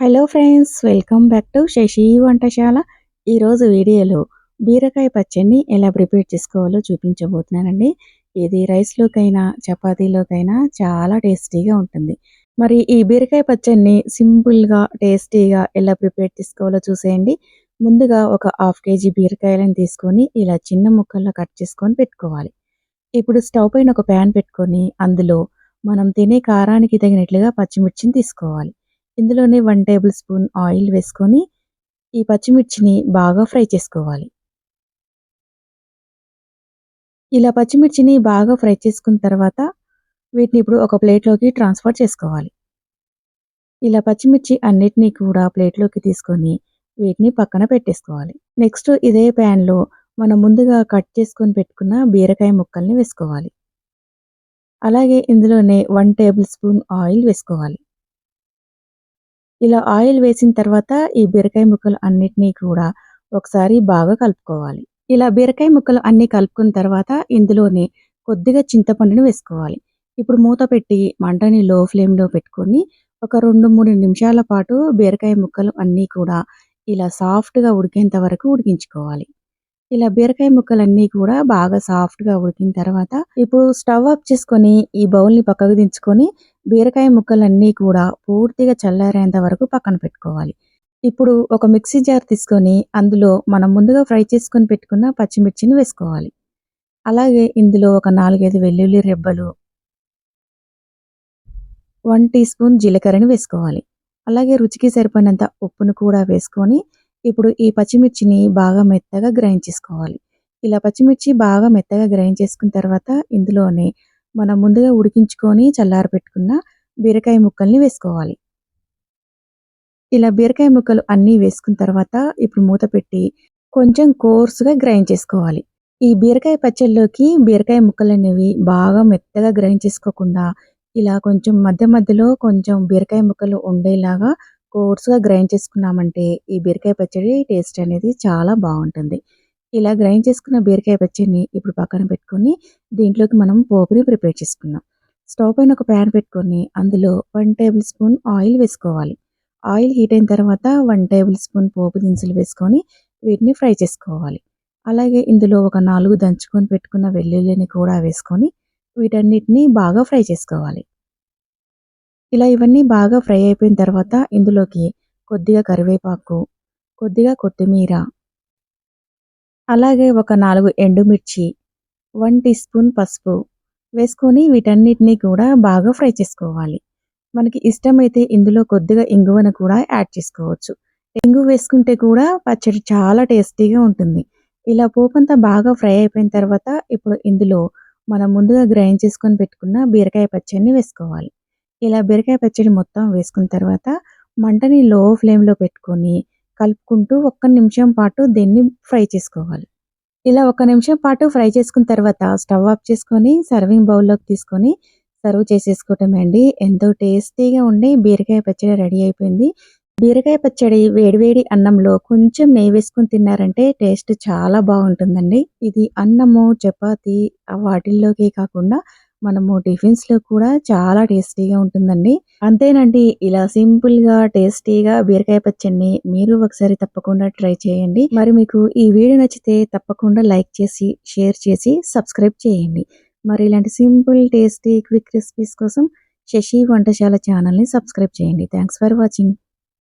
Hello friends welcome back to Shashi Vantasala. ఈరోజు వీడియోలో బీరకాయ పచ్చడిని ఎలా ప్రిపేర్ చేసుకోవాలో చూపించబోతున్నానండి. ఇది రైస్లోకైనా చపాతీలోకైనా చాలా టేస్టీగా ఉంటుంది. మరి ఈ బీరకాయ పచ్చడిని సింపుల్గా టేస్టీగా ఎలా ప్రిపేర్ చేసుకోవాలో చూసేయండి. ముందుగా ఒక హాఫ్ కేజీ బీరకాయలను తీసుకొని ఇలా చిన్న ముక్కల్లో కట్ చేసుకొని పెట్టుకోవాలి. ఇప్పుడు స్టవ్ పైన ఒక ప్యాన్ పెట్టుకొని అందులో మనం తినే కారానికి తగినట్లుగా పచ్చిమిర్చిని తీసుకోవాలి. ఇందులోనే వన్ టేబుల్ స్పూన్ ఆయిల్ వేసుకొని ఈ పచ్చిమిర్చిని బాగా ఫ్రై చేసుకోవాలి. ఇలా పచ్చిమిర్చిని బాగా ఫ్రై చేసుకున్న తర్వాత వీటిని ఇప్పుడు ఒక ప్లేట్లోకి ట్రాన్స్ఫర్ చేసుకోవాలి. ఇలా పచ్చిమిర్చి అన్నిటినీ కూడా ప్లేట్లోకి తీసుకొని వీటిని పక్కన పెట్టేసుకోవాలి. నెక్స్ట్ ఇదే ప్యాన్లో మనం ముందుగా కట్ చేసుకొని పెట్టుకున్న బీరకాయ ముక్కల్ని వేసుకోవాలి. అలాగే ఇందులోనే వన్ టేబుల్ స్పూన్ ఆయిల్ వేసుకోవాలి. ఇలా ఆయిల్ వేసిన తర్వాత ఈ బీరకాయ ముక్కలు అన్నిటినీ కూడా ఒకసారి బాగా కలుపుకోవాలి. ఇలా బీరకాయ ముక్కలు అన్ని కలుపుకున్న తర్వాత ఇందులోనే కొద్దిగా చింతపండుని వేసుకోవాలి. ఇప్పుడు మూత పెట్టి మంటని లో ఫ్లేమ్లో పెట్టుకొని ఒక రెండు మూడు నిమిషాల పాటు బీరకాయ ముక్కలు అన్నీ కూడా ఇలా సాఫ్ట్గా ఉడికేంత వరకు ఉడికించుకోవాలి. ఇలా బీరకాయ ముక్కలన్నీ కూడా బాగా సాఫ్ట్గా ఉడికిన తర్వాత ఇప్పుడు స్టవ్ ఆఫ్ చేసుకొని ఈ బౌల్ని పక్కకు దించుకొని బీరకాయ ముక్కలన్నీ కూడా పూర్తిగా చల్లారేంత వరకు పక్కన పెట్టుకోవాలి. ఇప్పుడు ఒక మిక్సీ జార్ తీసుకొని అందులో మనం ముందుగా ఫ్రై చేసుకొని పెట్టుకున్న పచ్చిమిర్చిని వేసుకోవాలి. అలాగే ఇందులో ఒక నాలుగైదు వెల్లుల్లి రెబ్బలు వన్ టీ స్పూన్ జీలకర్రని వేసుకోవాలి. అలాగే రుచికి సరిపడినంత ఉప్పును కూడా వేసుకొని ఇప్పుడు ఈ పచ్చిమిర్చిని బాగా మెత్తగా గ్రైండ్ చేసుకోవాలి. ఇలా పచ్చిమిర్చి బాగా మెత్తగా గ్రైండ్ చేసుకున్న తర్వాత ఇందులోనే మనం ముందుగా ఉడికించుకొని చల్లారి పెట్టుకున్న బీరకాయ ముక్కల్ని వేసుకోవాలి. ఇలా బీరకాయ ముక్కలు అన్నీ వేసుకున్న తర్వాత ఇప్పుడు మూత పెట్టి కొంచెం కోర్సుగా గ్రైండ్ చేసుకోవాలి. ఈ బీరకాయ పచ్చళ్ళలోకి బీరకాయ ముక్కలు అనేవి బాగా మెత్తగా గ్రైండ్ చేసుకోకుండా ఇలా కొంచెం మధ్య మధ్యలో కొంచెం బీరకాయ ముక్కలు ఉండేలాగా కోర్సుగా గ్రైండ్ చేసుకున్నామంటే ఈ బీరకాయ పచ్చడి టేస్ట్ అనేది చాలా బాగుంటుంది. ఇలా గ్రైండ్ చేసుకున్న బీరకాయ పచ్చడిని ఇప్పుడు పక్కన పెట్టుకొని దీంట్లోకి మనం పోపుని ప్రిపేర్ చేసుకుందాం. స్టవ్ పైన ఒక ప్యాన్ పెట్టుకొని అందులో వన్ టేబుల్ స్పూన్ ఆయిల్ వేసుకోవాలి. ఆయిల్ హీట్ అయిన తర్వాత వన్ టేబుల్ స్పూన్ పోపు దినుసులు వేసుకొని వీటిని ఫ్రై చేసుకోవాలి. అలాగే ఇందులో ఒక నాలుగు దంచుకొని పెట్టుకున్న వెల్లుల్లిని కూడా వేసుకొని వీటన్నిటిని బాగా ఫ్రై చేసుకోవాలి. ఇలా ఇవన్నీ బాగా ఫ్రై అయిపోయిన తర్వాత ఇందులోకి కొద్దిగా కరివేపాకు కొద్దిగా కొత్తిమీర అలాగే ఒక నాలుగు ఎండుమిర్చి వన్ టీ స్పూన్ పసుపు వేసుకొని వీటన్నిటినీ కూడా బాగా ఫ్రై చేసుకోవాలి. మనకి ఇష్టమైతే ఇందులో కొద్దిగా ఇంగువను కూడా యాడ్ చేసుకోవచ్చు. ఇంగు వేసుకుంటే కూడా పచ్చడి చాలా టేస్టీగా ఉంటుంది. ఇలా పోపంతా బాగా ఫ్రై అయిపోయిన తర్వాత ఇప్పుడు ఇందులో మనం ముందుగా గ్రైండ్ చేసుకొని పెట్టుకున్న బీరకాయ పచ్చడిని వేసుకోవాలి. ఇలా బీరకాయ పచ్చడి మొత్తం వేసుకున్న తర్వాత మంటని లో ఫ్లేమ్లో పెట్టుకొని కలుపుకుంటూ ఒక్క నిమిషం పాటు దీన్ని ఫ్రై చేసుకోవాలి. ఇలా ఒక నిమిషం పాటు ఫ్రై చేసుకున్న తర్వాత స్టవ్ ఆఫ్ చేసుకొని సర్వింగ్ బౌల్లోకి తీసుకొని సర్వ్ చేసేసుకోవటమే అండి. ఎంతో టేస్టీగా ఉండి బీరకాయ పచ్చడి రెడీ అయిపోయింది. బీరకాయ పచ్చడి వేడివేడి అన్నంలో కొంచెం నెయ్యి వేసుకుని తిన్నారంటే టేస్ట్ చాలా బాగుంటుందండి. ఇది అన్నము చపాతి వాటిల్లోకి కాకుండా మనము టిఫిన్స్లో కూడా చాలా టేస్టీగా ఉంటుందండి. అంతేనండి ఇలా సింపుల్గా టేస్టీగా బీరకాయ పచ్చడిని మీరు ఒకసారి తప్పకుండా ట్రై చేయండి. మరి మీకు ఈ వీడియో నచ్చితే తప్పకుండా లైక్ చేసి షేర్ చేసి సబ్స్క్రైబ్ చేయండి. మరి ఇలాంటి సింపుల్ టేస్టీ క్విక్ రెసిపీస్ కోసం శశి వంటశాల ఛానల్ని సబ్స్క్రైబ్ చేయండి. Thanks for watching.